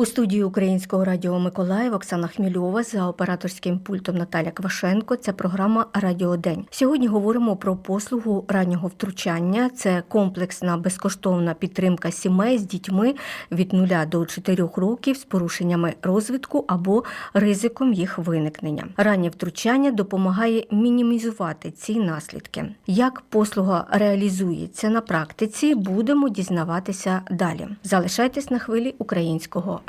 У студії Українського радіо Миколаїв Оксана Хмільова за операторським пультом Наталя Квашенко. Це програма Радіодень. Сьогодні говоримо про послугу раннього втручання. Це комплексна безкоштовна підтримка сімей з дітьми від 0 до 4 років з порушеннями розвитку або ризиком їх виникнення. Раннє втручання допомагає мінімізувати ці наслідки. Як послуга реалізується на практиці, будемо дізнаватися далі. Залишайтесь на хвилі українського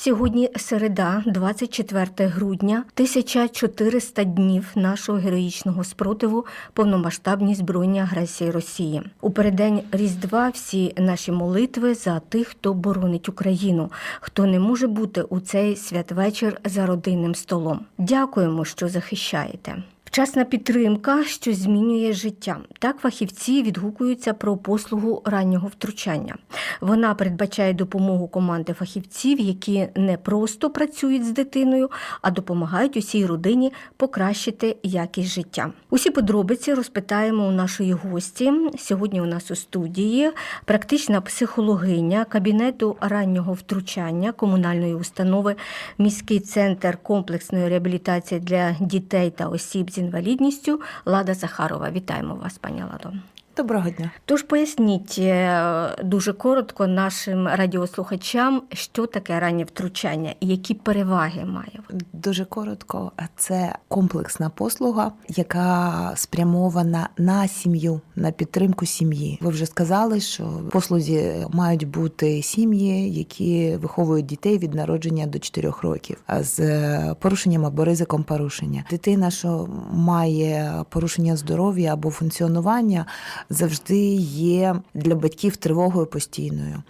Сьогодні середа, 24 грудня, 1400 днів нашого героїчного спротиву повномасштабній збройній агресії Росії. У переддень Різдва всі наші молитви за тих, хто боронить Україну, хто не може бути у цей святвечір за родинним столом. Дякуємо, що захищаєте. Вчасна підтримка, що змінює життя. Так фахівці відгукуються про послугу раннього втручання. Вона передбачає допомогу команди фахівців, які не просто працюють з дитиною, а допомагають усій родині покращити якість життя. Усі подробиці розпитаємо у нашої гості. Сьогодні у нас у студії практична психологиня кабінету раннього втручання комунальної установи міський центр комплексної реабілітації для дітей та осіб інвалідністю Лада Захарова. Вітаємо вас, пані Ладо. Доброго дня. Тож поясніть е, дуже коротко нашим радіослухачам, що таке раннє втручання і які переваги має. Дуже коротко, це комплексна послуга, яка спрямована на сім'ю, на підтримку сім'ї. Ви вже сказали, що в послузі мають бути сім'ї, які виховують дітей від народження до 4 років з порушенням або ризиком порушення. Дитина, що має порушення здоров'я або функціонування, завжди є для батьків тривогою постійною.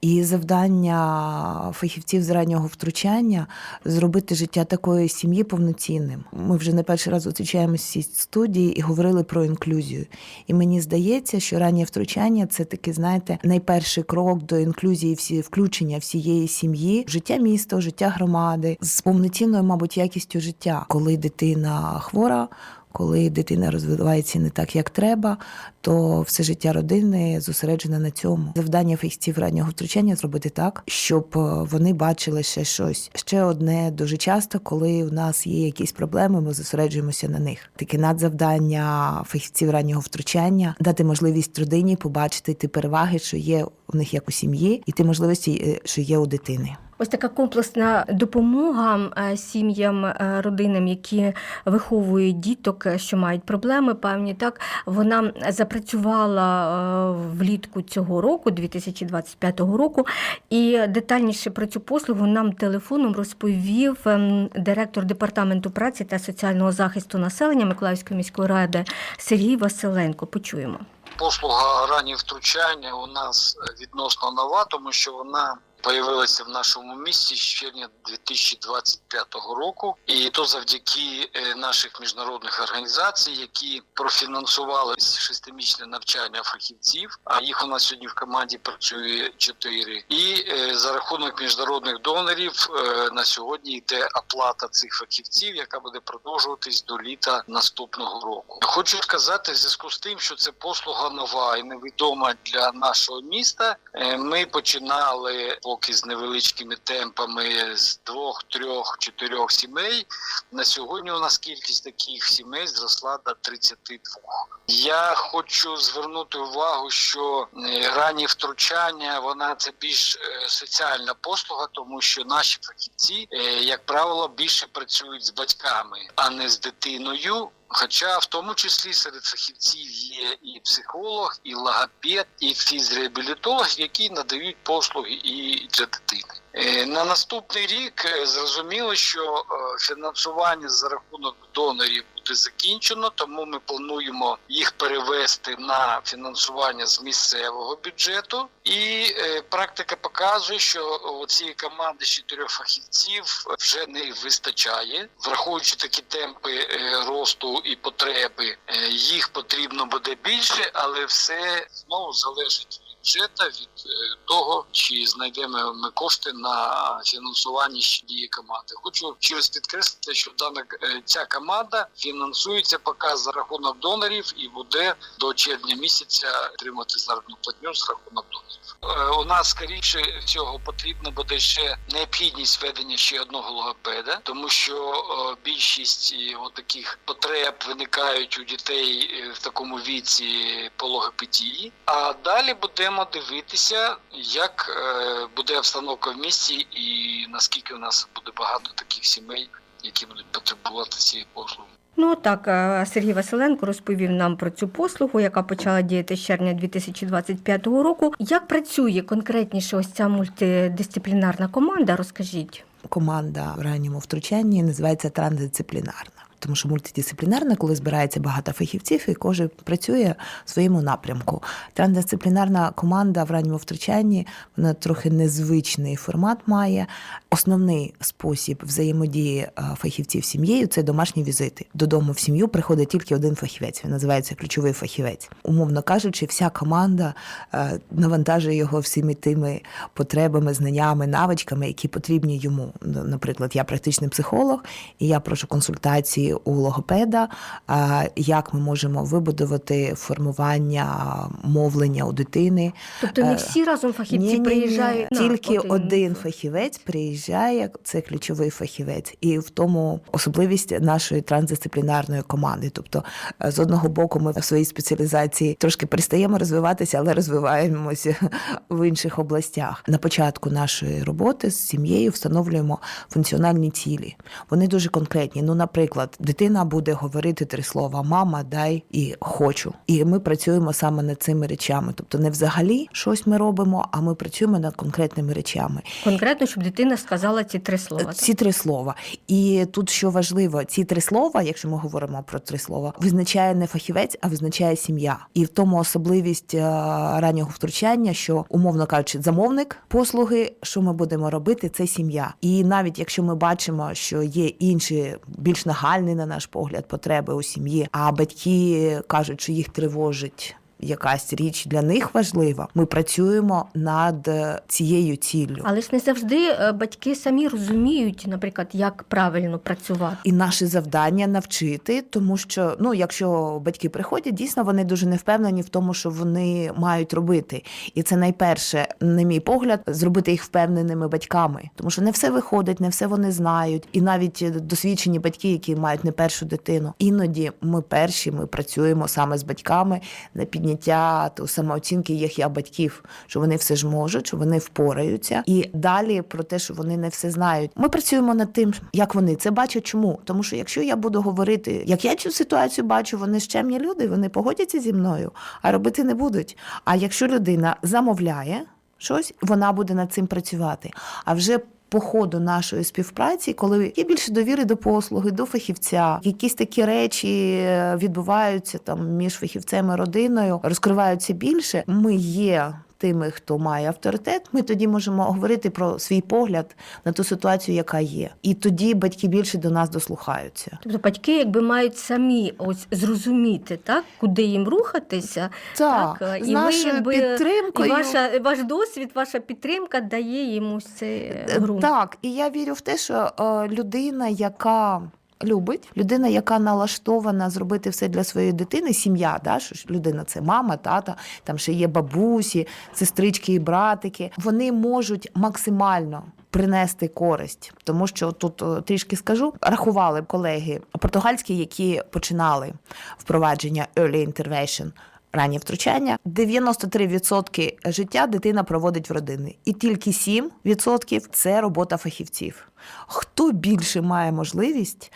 І завдання фахівців з раннього втручання зробити життя такої сім'ї повноцінним. Ми вже не перший раз зустрічаємося в студії і говорили про інклюзію. І мені здається, що раннє втручання це таки, знаєте, найперший крок до інклюзії, всі включення всієї сім'ї, життя міста, життя громади з повноцінною, мабуть, якістю життя, коли дитина хвора. Коли дитина розвивається не так, як треба, то все життя родини зосереджене на цьому. Завдання фахівців раннього втручання зробити так, щоб е, вони бачили ще щось. Ще одне дуже часто, коли у нас є якісь проблеми, ми зосереджуємося на них. Таке надзавдання фахівців раннього втручання дати можливість родині побачити ті переваги, що є у них як у сім'ї, і ті можливості, е, що є у дитини. Ось така комплексна допомога е, сім'ям, е, родинам, які виховують діток, е, що мають проблеми певні. Так вона запрацювала влітку цього року, 2025 року. І детальніше про цю послугу нам телефоном розповів ем, директор департаменту праці та соціального захисту населення Миколаївської міської ради Сергій Василенко. Почуємо. Послуга раннє втручання у нас відносно нова, тому що вона появилася в нашому місті з червня 2025 року, і то завдяки е, наших міжнародних організацій, які профінансували шестимісячне навчання фахівців. А їх у нас сьогодні в команді працює чотири. І е, за рахунок міжнародних донорів е, на сьогодні йде оплата цих фахівців, яка буде продовжуватись до літа наступного року. Хочу сказати, в зв'язку з тим, що це послуга нова і невідома для нашого міста. Ми починали поки з невеличкими темпами з двох, трьох, чотирьох сімей. На сьогодні у нас кількість таких сімей зросла до 32. Я хочу звернути увагу, що е, ранні втручання вона це більш е, соціальна послуга, тому що наші фахівці, е, як правило, більше працюють з батьками, а не з дитиною. Хоча в тому числі серед фахівців є і психолог, і логопед, і фізреабілітолог, які надають послуги і для дитини. Е, На наступний рік е, зрозуміло, що е, фінансування за рахунок донорів буде закінчено, тому ми плануємо їх перевести на фінансування з місцевого бюджету. І практика показує, що цієї команди з чотирьох фахівців вже не вистачає, враховуючи такі темпи росту і потреби, їх потрібно буде більше, але все знову залежить від бюджету, від е, того, чи знайдемо ми кошти на фінансування дії команди. Хочу ще раз підкреслити, що дана е, ця команда фінансується поки за рахунок донорів і буде до червня місяця отримати заробітну платню з рахунок донорів. Е, У нас скоріше всього потрібно буде ще необхідність введення ще одного логопеда, тому що більшість таких потреб виникають у дітей в такому віці по логопедії. А далі будемо дивитися, як е, буде обстановка в місті і наскільки у нас буде багато таких сімей, які будуть потребувати цієї послуги. Ну так, е, Сергій Василенко розповів нам про цю послугу, яка почала діяти з червня 2025 року. Як працює конкретніше ось ця мультидисциплінарна команда? Розкажіть. команда в ранньому втручанні називається трансдисциплінарна. Тому що мультидисциплінарна, коли збирається багато фахівців, і кожен працює в своєму напрямку. Трансдисциплінарна команда в ранньому втручанні вона трохи незвичний формат має. Основний спосіб взаємодії е, фахівців з сім'єю це домашні візити. Додому в сім'ю приходить тільки один фахівець. Він називається ключовий фахівець. Умовно кажучи, вся команда е, навантажує його всіми тими потребами, знаннями, навичками, які потрібні йому. Наприклад, я практичний психолог, і я прошу консультації у логопеда, як ми можемо вибудувати формування мовлення у дитини. Тобто не Е, всі разом фахівці Ні-ні-ні, приїжджають на Тільки один. один фахівець приїжджає, це ключовий фахівець, і в тому особливість нашої трансдисциплінарної команди. Тобто, е, з одного боку, ми в своїй спеціалізації трошки перестаємо розвиватися, але розвиваємося в інших областях. На початку нашої роботи з сім'єю встановлюємо функціональні цілі. Вони дуже конкретні. Ну, наприклад, дитина буде говорити три слова: мама, дай і хочу. І ми працюємо саме над цими речами. Тобто, не взагалі щось ми робимо, а ми працюємо над конкретними речами. Конкретно, щоб дитина сказала ці три слова. Ці три слова. І тут що важливо, ці три слова, якщо ми говоримо про три слова, визначає не фахівець, а визначає сім'я. І в тому особливість е, раннього втручання, що умовно кажучи, замовник послуги, що ми будемо робити, це сім'я. І навіть якщо ми бачимо, що є інші більш нагальні, на наш погляд, потреби у сім'ї, а батьки кажуть, що їх тривожить. Якась річ для них важлива. Ми працюємо над е, цією ціллю. Але ж не завжди е, батьки самі розуміють, наприклад, як правильно працювати. І наше завдання навчити, тому що ну, якщо батьки приходять, дійсно вони дуже не впевнені в тому, що вони мають робити. І це найперше, на мій погляд, зробити їх впевненими батьками, тому що не все виходить, не все вони знають. І навіть е, досвідчені батьки, які мають не першу дитину, іноді ми перші, ми працюємо саме з батьками на підняття ту самооцінки їх я батьків, що вони все ж можуть, що вони впораються, і далі про те, що вони не все знають. Ми працюємо над тим, як вони це бачать. Чому? Тому що якщо я буду говорити, як я цю ситуацію бачу, вони ж чемні люди, вони погодяться зі мною, а робити не будуть. А якщо людина замовляє щось, вона буде над цим працювати. А вже по ходу нашої співпраці, коли є більше довіри до послуги, до фахівця, якісь такі речі е, відбуваються там між фахівцем і родиною, розкриваються більше. Ми є. Тими, хто має авторитет, ми тоді можемо говорити про свій погляд на ту ситуацію, яка є, і тоді батьки більше до нас дослухаються. Тобто батьки якби мають самі ось зрозуміти, так, куди їм рухатися. Так, Так, і ви, якби, підтримкою І ваша, ваш досвід, ваша підтримка дає йому цей Е, ґрунт. Так, і я вірю в те, що е, людина, яка любить, людина, яка налаштована зробити все для своєї дитини, сім'я, да, що ж людина це мама, тата, там ще є бабусі, сестрички і братики. Вони можуть максимально. Принести користь, тому що тут е, трішки скажу, рахували колеги португальські, які починали впровадження early intervention, раннє втручання. 93% життя дитина проводить в родині, і тільки 7% – це робота фахівців. Хто більше має можливість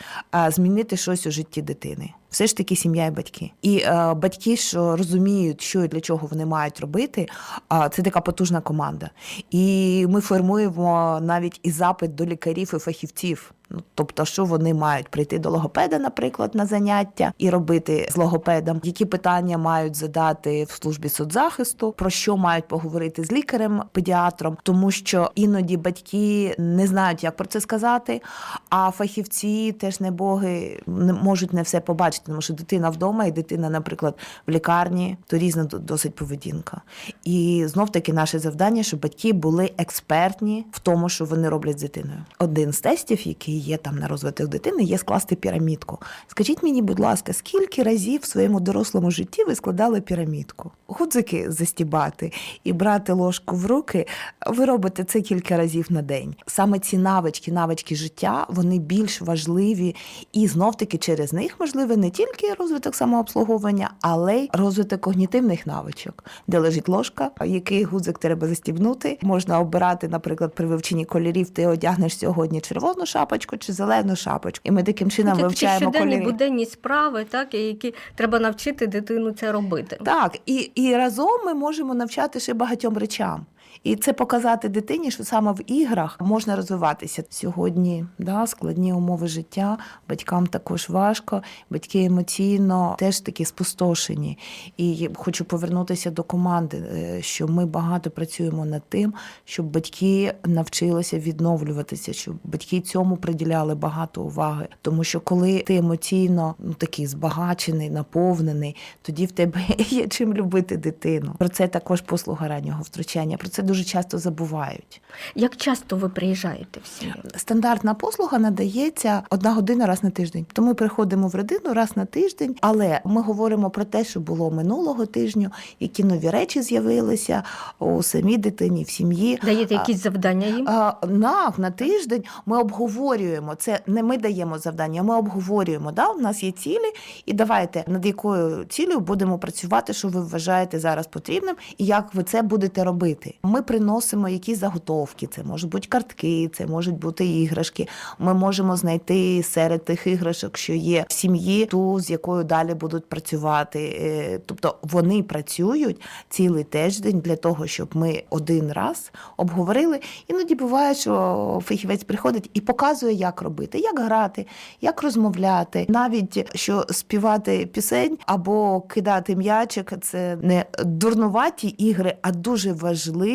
змінити щось у житті дитини? Все ж таки сім'я і батьки. І е, батьки, що розуміють, що і для чого вони мають робити, е, це така потужна команда. І ми формуємо навіть і запит до лікарів і фахівців. Ну, тобто, що вони мають прийти до логопеда, наприклад, на заняття і робити з логопедом, які питання мають задати в службі соцзахисту, про що мають поговорити з лікарем, педіатром, тому що іноді батьки не знають, як про це сказати. А фахівці теж не боги можуть не все побачити, тому що дитина вдома і дитина, наприклад, в лікарні, то різна досить поведінка. І знов таки наше завдання, щоб батьки були експертні в тому, що вони роблять з дитиною. Один з тестів, який є там на розвиток дитини, є скласти пірамідку. Скажіть мені, будь ласка, скільки разів в своєму дорослому житті ви складали пірамідку? Гудзики застібати і брати ложку в руки. Ви робите це кілька разів на день. Саме ці навички, навички життя, вони більш важливі, і знов таки через них можливо не тільки розвиток самообслуговування, але й розвиток когнітивних навичок, де лежить ложка, який гудзик треба застібнути. Можна обирати, наприклад, при вивченні кольорів, ти одягнеш сьогодні червону шапочку чи зелену шапочку. І ми таким чином такі вивчаємо щоденні кольори. буденні справи, так, які треба навчити дитину це робити. Так, і, і разом ми можемо навчати ще багатьом речам. І це показати дитині, що саме в іграх можна розвиватися. Сьогодні да, складні умови життя, батькам також важко, батьки емоційно теж такі спустошені. І хочу повернутися до команди, е, що ми багато працюємо над тим, щоб батьки навчилися відновлюватися, щоб батьки цьому приділяли багато уваги. Тому що коли ти емоційно ну, такий збагачений, наповнений, тоді в тебе є чим любити дитину. Про це також послуга раннього втручання. Про це дуже часто забувають. Як часто ви приїжджаєте в сім'ю? Стандартна послуга надається одна година раз на тиждень. То ми приходимо в родину раз на тиждень, але ми говоримо про те, що було минулого тижню, які нові речі з'явилися у самій дитині, в сім'ї. Даєте якісь завдання їм? А, на, на тиждень ми обговорюємо. Це не ми даємо завдання, ми обговорюємо. Да? У нас є цілі, і давайте над якою цілею будемо працювати, що ви вважаєте зараз потрібним, і як ви це будете робити. Ми приносимо якісь заготовки. Це можуть бути картки, це можуть бути іграшки. Ми можемо знайти серед тих іграшок, що є в сім'ї, ту, з якою далі будуть працювати. Е, Тобто вони працюють цілий тиждень для того, щоб ми один раз обговорили. Іноді буває, що фахівець приходить і показує, як робити, як грати, як розмовляти, навіть що співати пісень або кидати м'ячик це не дурнуваті ігри, а дуже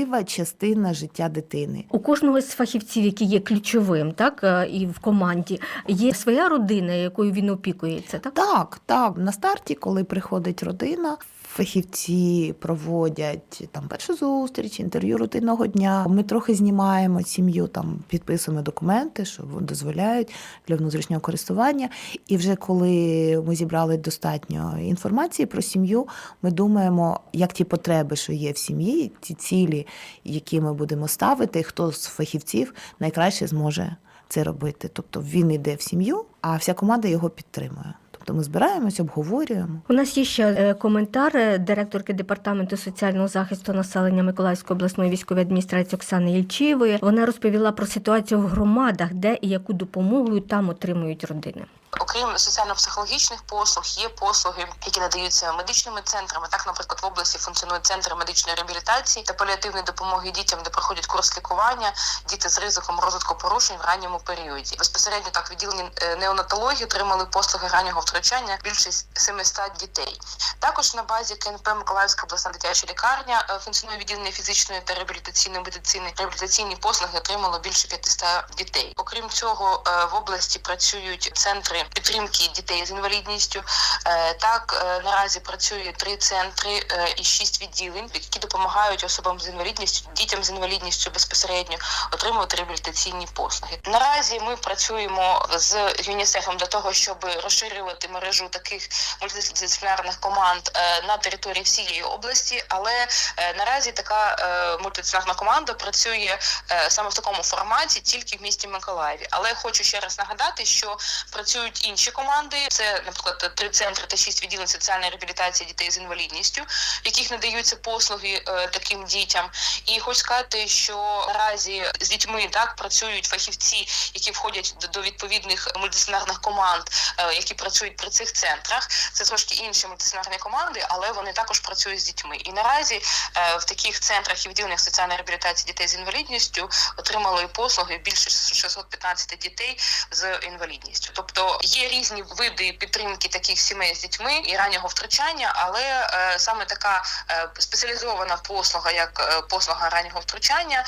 важлива частина життя дитини. У кожного з фахівців, який є ключовим, так е, і в команді, є своя родина, якою він опікується, так? Так, так. На старті, коли приходить родина, фахівці проводять там першу зустріч, інтерв'ю рутинного дня. Ми трохи знімаємо сім'ю, там підписуємо документи, що дозволяють для внутрішнього користування. І вже коли ми зібрали достатньо інформації про сім'ю, ми думаємо, як ті потреби, що є в сім'ї, ті цілі, які ми будемо ставити, хто з фахівців найкраще зможе це робити. Тобто він йде в сім'ю, а вся команда його підтримує. Тобто ми збираємось, обговорюємо. У нас є ще е, коментар е, директорки департаменту соціального захисту населення Миколаївської обласної військової адміністрації Оксани Ільчиєвої. Вона розповіла про ситуацію в громадах, де і яку допомогу там отримують родини. Окрім соціально-психологічних послуг, є послуги, які надаються медичними центрами. Так, наприклад, в області функціонує центр медичної реабілітації та паліативної допомоги дітям, де проходять курс лікування, діти з ризиком розвитку порушень в ранньому періоді. Безпосередньо так відділені е, неонатології отримали послуги раннього втручання більше 700 дітей. Також на базі КНП Миколаївська обласна дитяча лікарня е, функціонує відділення фізичної та реабілітаційної медицини. Реабілітаційні послуги отримало більше 500 дітей. Окрім цього, е, в області працюють центри підтримки дітей з інвалідністю. Е, Так е, наразі працює три центри е, і шість відділень, які допомагають особам з інвалідністю, дітям з інвалідністю безпосередньо отримувати реабілітаційні послуги. Наразі ми працюємо з ЮНІСЕФом для того, щоб розширювати мережу таких мультидисциплінарних команд на території всієї області. Але наразі така мультидисциплінарна команда працює саме в такому форматі тільки в місті Миколаєві. Але хочу ще раз нагадати, що працюють інші інші команди. Це, наприклад, три центри та шість відділень соціальної реабілітації дітей з інвалідністю, в яких надаються послуги е, таким дітям. І хочу сказати, що наразі з дітьми так працюють фахівці, які входять до, відповідних мультидисциплінарних команд, е, які працюють при цих центрах. Це трошки інші мультидисциплінарні команди, але вони також працюють з дітьми. І наразі е, в таких центрах і відділеннях соціальної реабілітації дітей з інвалідністю отримали послуги більше 615 дітей з інвалідністю. Тобто є різні види підтримки таких сімей з дітьми і раннього втручання, але е, саме така е, спеціалізована послуга, як е, послуга раннього втручання,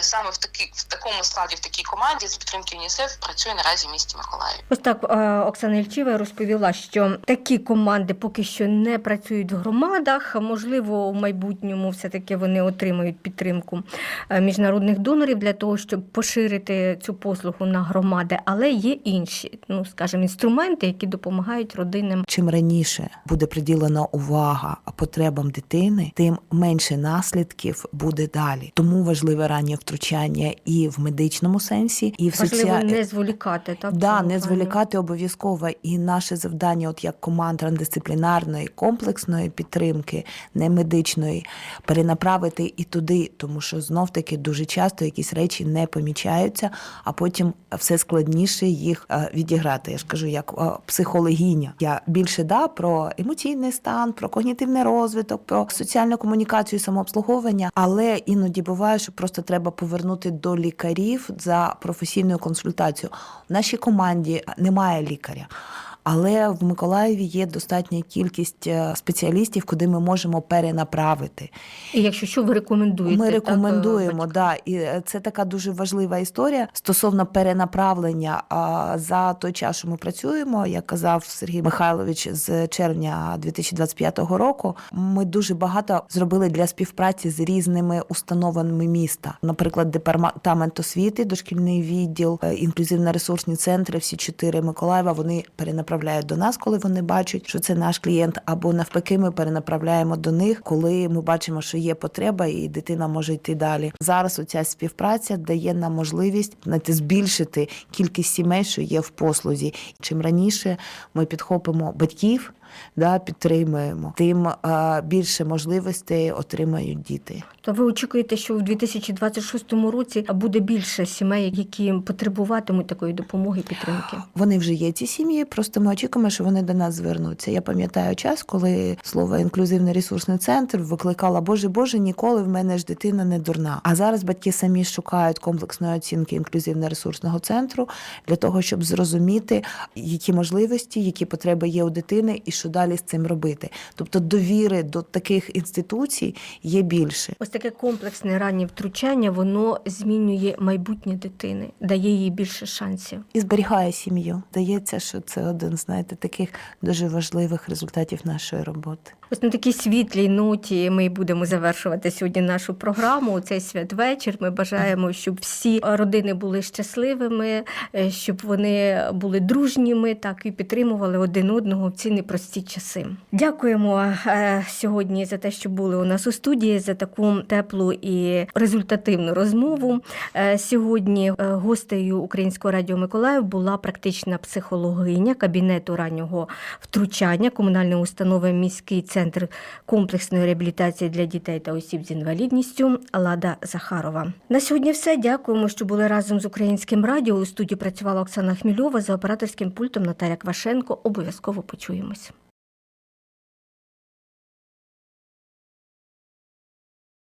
саме в такі в такому складі, в такій команді з підтримки ЮНІСЕФ працює наразі в місті Миколаїв. Ось так Оксана Ільчева розповіла, що такі команди поки що не працюють в громадах. Можливо, в майбутньому все-таки вони отримають підтримку міжнародних донорів для того, щоб поширити цю послугу на громади, але є інші, ну скажімо, інструменти, які допомагають родинам. Чим раніше буде приділена увага потребам дитини, тим менше наслідків буде далі. Тому важливе раннє втручання і в медичному сенсі, і в Важливо не зволікати. Так, Да, не зволікати обов'язково. І наше завдання, от як команд трансдисциплінарної комплексної підтримки, не медичної, перенаправити і туди, тому що знов таки дуже часто якісь речі не помічаються, а потім все складніше їх е, відіграти. Я ж кажу, як психологіня, психологиня. Я більше да про емоційний стан, про когнітивний розвиток, про соціальну комунікацію, самообслуговування, але іноді буває, що просто треба повернути до лікарів за професійною консультацією. В нашій команді немає лікаря. Але в Миколаєві є достатня кількість е, спеціалістів, куди ми можемо перенаправити. І якщо що, ви рекомендуєте? Ми рекомендуємо, батькам? да, і е, це така дуже важлива історія стосовно перенаправлення. За той час, що ми працюємо, як казав Сергій Михайлович з червня 2025 року, ми дуже багато зробили для співпраці з різними установами міста. Наприклад, департамент освіти, дошкільний відділ, е, інклюзивно-ресурсні центри, всі чотири Миколаєва. Вони перенаправляють до нас, коли вони бачать, що це наш клієнт, або навпаки, ми перенаправляємо до них, коли ми бачимо, що є потреба, і дитина може йти далі. Зараз оця співпраця дає нам можливість знаєте, збільшити кількість сімей, що є в послузі. Чим раніше ми підхопимо батьків. Да, підтримуємо, тим е, більше можливостей отримають діти. То ви очікуєте, що в 2026 році буде більше сімей, які потребуватимуть такої допомоги і підтримки? Вони вже є ці сім'ї, просто ми очікуємо, що вони до нас звернуться. Я пам'ятаю час, коли слово інклюзивний ресурсний центр викликала Боже Боже, ніколи в мене ж дитина не дурна. А зараз батьки самі шукають комплексної оцінки інклюзивно-ресурсного центру для того, щоб зрозуміти, які можливості, які потреби є у дитини, і що далі з цим робити. Тобто довіри до таких інституцій є більше. Ось таке комплексне раннє втручання, воно змінює майбутнє дитини, дає їй більше шансів. І зберігає сім'ю. Здається, що це один знаєте таких дуже важливих результатів нашої роботи. Ось на такій світлій ноті ми будемо завершувати сьогодні нашу програму. У цей святвечір. Ми бажаємо, щоб всі родини були щасливими, е, щоб вони були дружніми, так і підтримували один одного в ці непрості часи. Дякуємо е, сьогодні за те, що були у нас у студії, за таку теплу і результативну розмову. Е, Сьогодні гостею Українського радіо Миколаїв була практична психологиня кабінету раннього втручання комунальної установи міський центр комплексної реабілітації для дітей та осіб з інвалідністю Лада Захарова. На сьогодні все. Дякуємо, що були разом з українським радіо. У студії працювала Оксана Хмільова за операторським пультом Наталя Квашенко. Обов'язково почуємось.